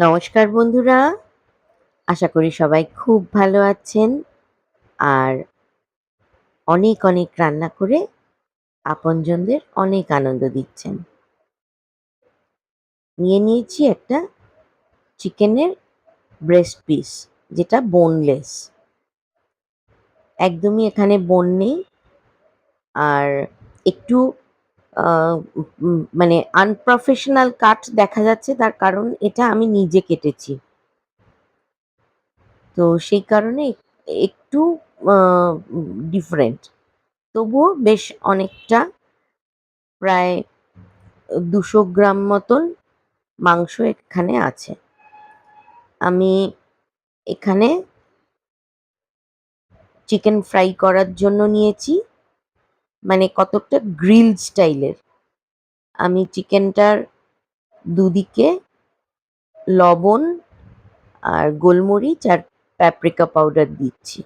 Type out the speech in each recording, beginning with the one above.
নমস্কার বন্ধুরা। আশা করি সবাই খুব ভালো আছেন আর অনেক অনেক রান্না করে আপনজনদের অনেক আনন্দ দিচ্ছেন। নিয়ে নিয়েছি একটা চিকেনের ব্রেস্ট পিস যেটা বোনলেস একদমই এখানে বোন নেই আর একটু মানে আনপ্রফেশনাল কাট দেখা যাচ্ছে। তার কারণ এটা আমি নিজে কেটেছি। তো সেই কারণে একটু ডিফারেন্ট তবুও বেশ অনেকটা প্রায় দুশো গ্রাম মতন মাংস এখানে আছে। আমি এখানে চিকেন ফ্রাই করার জন্য নিয়েছি। মানে কতকটা গ্রিল স্টাইলের। আমি চিকেনটার দুদিকে লবণ আর গোলমরিচ আর প্যাপ্রিকা পাউডার দিচ্ছি।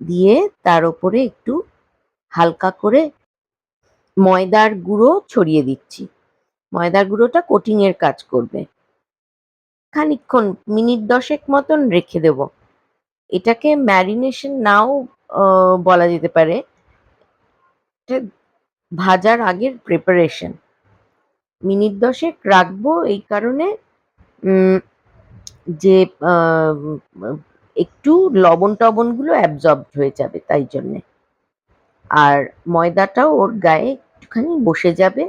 দিয়ে তার ওপরে একটু হালকা করে ময়দার গুঁড়ো ছড়িয়ে দিচ্ছি। ময়দার গুঁড়োটা কোটিংয়ের কাজ করবে। খানিকক্ষণ, মিনিট দশেক মতন রেখে দেব। এটাকে ম্যারিনেশন নাও বলা যেতে পারে। এটা ভাজার আগের প্রিপারেশন মিনিট দশেক রাখব এই কারণে যে একটু লবণ টবণগুলো অ্যাবজর্ব হয়ে যাবে তাই জন্যে। আর ময়দাটাও ওর গায়ে একটুখানি বসে যাবে,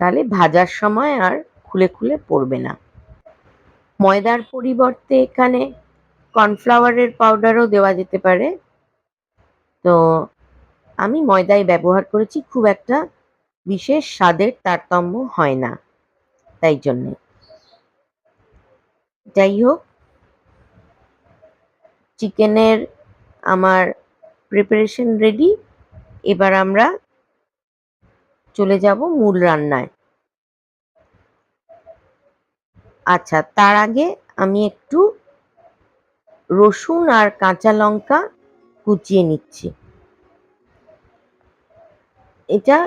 তাহলে ভাজার সময় আর খুলে খুলে পড়বে না। ময়দার পরিবর্তে এখানে কর্নফ্লাওয়ারের পাউডারও দেওয়া যেতে পারে। তো আমি ময়দাই ব্যবহার করেছি, খুব একটা বিশেষ স্বাদের তারতম্য হয় না। তাই জন্যে। যাই হোক, চিকেনের আমার প্রিপারেশন রেডি এবার আমরা চলে যাব মূল রান্নায়। আচ্ছা তার আগে আমি একটু রসুন আর কাঁচা লঙ্কা কুচিয়ে নিচ্ছি। এটা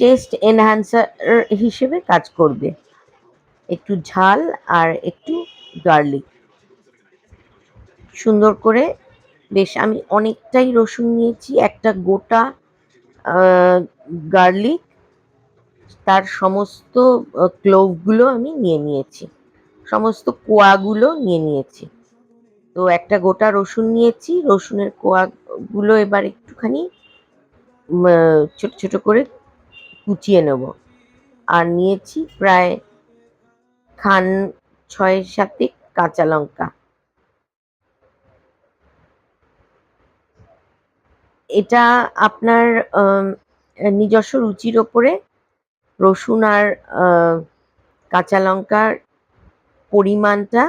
টেস্ট এনহ্যান্সার হিসেবে কাজ করবে। একটু ঝাল আর একটু গার্লিক সুন্দর করে বেশ আমি অনেকটাই রসুন নিয়েছি, একটা গোটা গার্লিক তার সমস্ত ক্লোভগুলো আমি নিয়ে নিয়েছি। সমস্ত কোয়াগুলো নিয়ে নিয়েছি। তো একটা গোটা রসুন নিয়েছি, রসুনের কোয়াগুলো এবার একটুখানি ছোট ছোট করে কুচিয়ে নেব। আর নিয়েছি প্রায় খান ছয় সাতে কাঁচা লঙ্কা। এটা আপনার নিজস্ব রুচির ওপরে রসুন আর কাঁচা লঙ্কার পরিমাণটা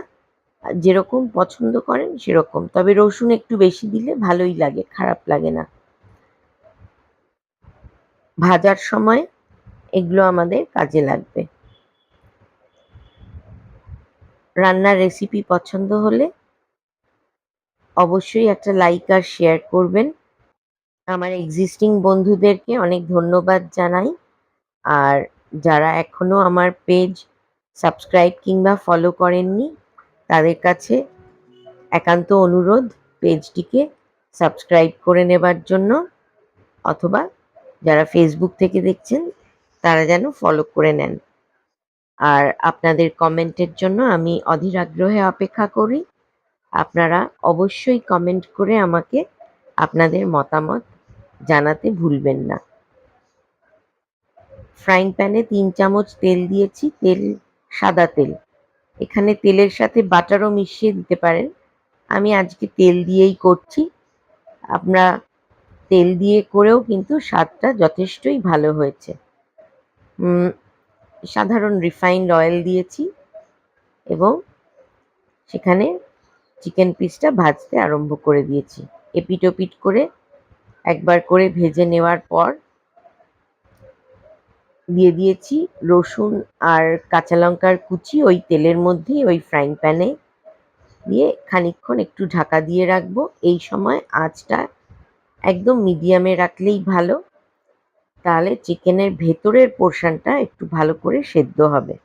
যেরকম পছন্দ করেন সেরকম। তবে রসুন একটু বেশি দিলে ভালোই লাগে, খারাপ লাগে না। ভাজার সময় এগুলো আমাদের কাজে লাগবে। রান্নার রেসিপি পছন্দ হলে অবশ্যই একটা লাইক আর শেয়ার করবেন। আমার এক্সিস্টিং বন্ধুদেরকে অনেক ধন্যবাদ জানাই। আর যারা এখনও আমার পেজ সাবস্ক্রাইব কিংবা ফলো করেননি, তাদের কাছে একান্ত অনুরোধ পেজটিকে সাবস্ক্রাইব করে নেবার জন্য। অথবা যারা ফেসবুক থেকে দেখছেন, তারা যেন ফলো করে নেন। আর আপনাদের কমেন্টের জন্য আমি অধীর আগ্রহে অপেক্ষা করি। আপনারা অবশ্যই কমেন্ট করে আমাকে আপনাদের মতামত জানাতে ভুলবেন না। ফ্রাইং প্যানে তিন চামচ তেল দিয়েছি, তেল, সাদা তেল। এখানে তেলের সাথে বাটারও মিশিয়ে দিতে পারেন। আমি আজকে তেল দিয়েই করছি। আমরা তেল দিয়ে করেও কিন্তু স্বাদটা যথেষ্টই ভালো হয়েছে। সাধারণ রিফাইন্ড অয়েল দিয়েছি এবং সেখানে চিকেন পিসটা ভাজতে আরম্ভ করে দিয়েছি। এপিট ওপিট করে একবার করে ভেজে নেওয়ার পর দিয়ে দিয়েছি রসুন আর কাঁচা লঙ্কার কুচি ওই তেলের মধ্যেই ওই ফ্রাইং প্যানে দিয়ে খানিকক্ষণ একটু ঢাকা দিয়ে রাখব। এই সময় আঁচটা একদম মিডিয়ামে রাখলেই ভালো। তাহলে চিকেনের ভেতরের পোর্শনটা একটু ভালো করে সেদ্ধ হবে।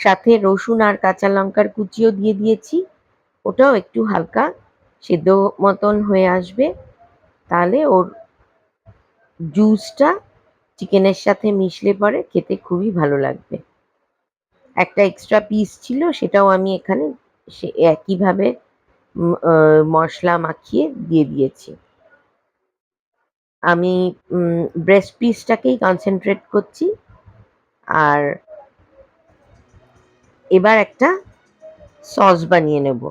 সাথে রসুন আর কাঁচা লঙ্কার কুচিও দিয়ে দিয়েছি। ওটাও একটু হালকা সেদ্ধ মতন হয়ে আসবে। তাহলে ওর জুসটা চিকেনের সাথে মিশলে পরে খেতে খুবই ভালো লাগবে। একটা এক্সট্রা পিস ছিল, সেটাও আমি এখানে সে একইভাবে মশলা মাখিয়ে দিয়ে দিয়েছি। আমি ব্রেস্ট পিসটাকেই কনসেন্ট্রেট করছি। আর এবার একটা সস বানিয়ে নেব।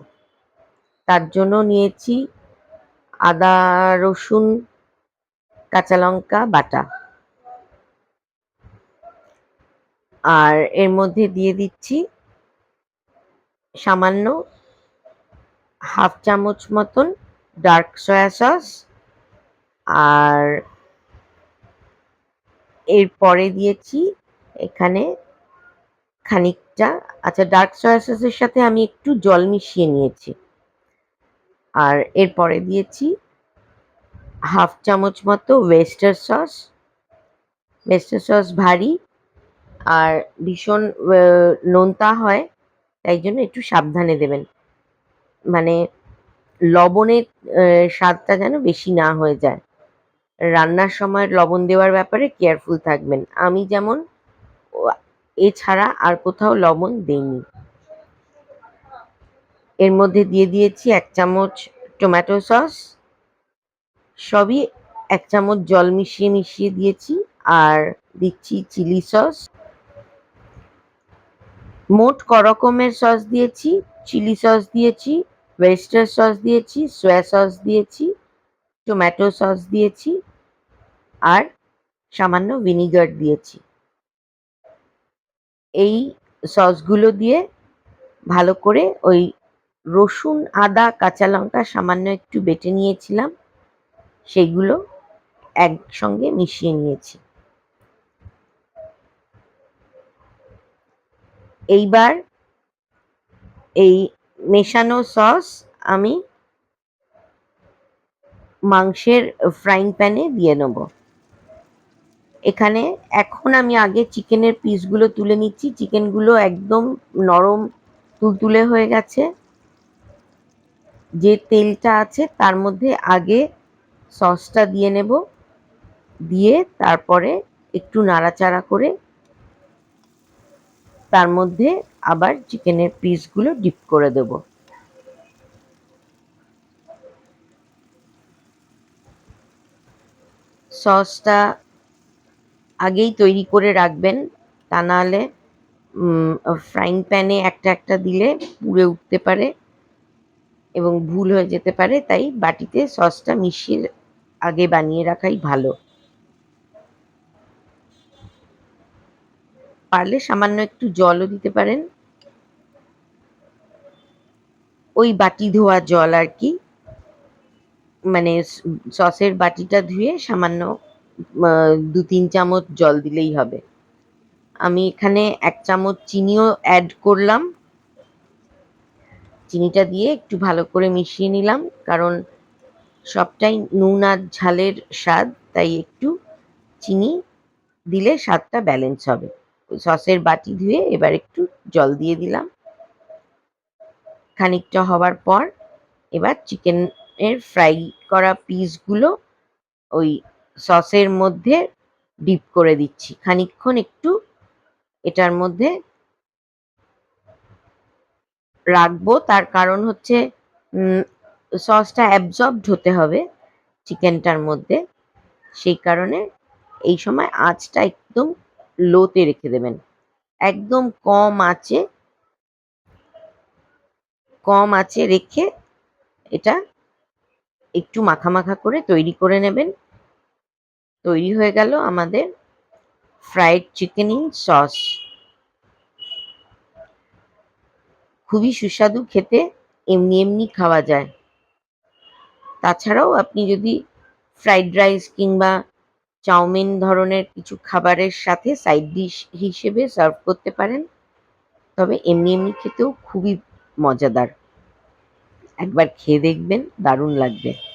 তার জন্য নিয়েছি আদা, রসুন, কাঁচা লঙ্কা, বাটা। আর এর মধ্যে দিয়ে দিচ্ছি সামান্য হাফ চামচ মতন ডার্ক সয়া সস আর এরপরে দিয়েছি এখানে খানিকটা। আচ্ছা ডার্ক সয়া সসের সাথে আমি একটু জল মিশিয়ে নিয়েছি। আর এরপরে দিয়েছি হাফ চামচ মতো ওয়েস্টার সস ওয়েস্টার সস ভারী আর ভীষণ নোনতা হয়, তাই জন্য একটু সাবধানে দেবেন। মানে লবণের স্বাদটা যেন বেশি না হয়ে যায়। রান্নার সময় লবণ দেওয়ার ব্যাপারে কেয়ারফুল থাকবেন। আমি যেমন, এছাড়া আর কোথাও লবণ দেইনি। এর মধ্যে দিয়ে দিয়েছি এক চামচ টমেটো সস সবই এক চামচ জল মিশিয়ে মিশিয়ে দিয়েছি, আর দিচ্ছি চিলি সস মোট ক রকমের সস দিয়েছি চিলি সস দিয়েছি ওয়েস্টার সস দিয়েছি সয়া সস দিয়েছি টমেটো সস দিয়েছি আর সামান্য ভিনিগার দিয়েছি। এই সসগুলো দিয়ে ভালো করে ওই রসুন, আদা, কাঁচা লঙ্কা সামান্য একটু বেটে নিয়েছিলাম। সেগুলো একসঙ্গে মিশিয়ে নিয়েছি। এইবার এই মেশানো সস আমি মাংসের ফ্রাইং প্যানে দিয়ে নেব। এখানে এখন আমি আগে চিকেনের পিসগুলো তুলে নিচ্ছি। চিকেনগুলো একদম নরম তুলতুলে হয়ে গেছে। যে তেলটা আছে তার মধ্যে আগে সসটা দিয়ে নেব। দিয়ে তারপরে একটু নাড়াচাড়া করে তার মধ্যে আবার চিকেনের পিসগুলো ডিপ করে দেব। সসটা আগেই তৈরি করে রাখবেন। তা নাহলে ফ্রাইং প্যানে একটা একটা দিলে পুড়ে উঠতে পারে এবং ভুল হয়ে যেতে পারে। তাই বাটিতে সসটা মিশিয়ে আগে বানিয়ে রাখাই ভালো। পারলে সামান্য একটু জলও দিতে পারেন। ওই বাটি ধোয়া জল আর কি। মানে সসের বাটিটা ধুয়ে সামান্য দু তিন চামচ জল দিলেই হবে। আমি এখানে এক চামচ চিনিও অ্যাড করলাম। চিনিটা দিয়ে একটু ভালো করে মিশিয়ে নিলাম, কারণ সবটাই নুন আর ঝালের স্বাদ, তাই একটু চিনি দিলে স্বাদটা ব্যালেন্স হবে। সসের বাটি ধুয়ে এবার একটু জল দিয়ে দিলাম। খানিকটা হবার পর এবার চিকেনের ফ্রাই করা পিসগুলো ওই সসের মধ্যে ডিপ করে দিচ্ছি। খানিকক্ষণ একটু এটার মধ্যে রাখব। তার কারণ হচ্ছে সসটা অ্যাবজর্বড হতে হবে চিকেনটার মধ্যে। সেই কারণে এই সময় আঁচটা একদম লোতে রেখে দেবেন। একদম কম আঁচে কম আঁচে রেখে এটা একটু মাখা মাখা করে তৈরি করে নেবেন। তৈরি হয়ে গেল আমাদের ফ্রাইড চিকেন ইন সস খুবই সুস্বাদু খেতে, এমনি এমনি খাওয়া যায়। তাছাড়াও আপনি যদি ফ্রাইড রাইস কিংবা চাউমিন ধরনের কিছু খাবারের সাথে সাইড ডিশ হিসেবে সার্ভ করতে পারেন, তবে এমনি এমনি খেতেও খুবই মজাদার। একবার খেয়ে দেখবেন, দারুণ লাগবে।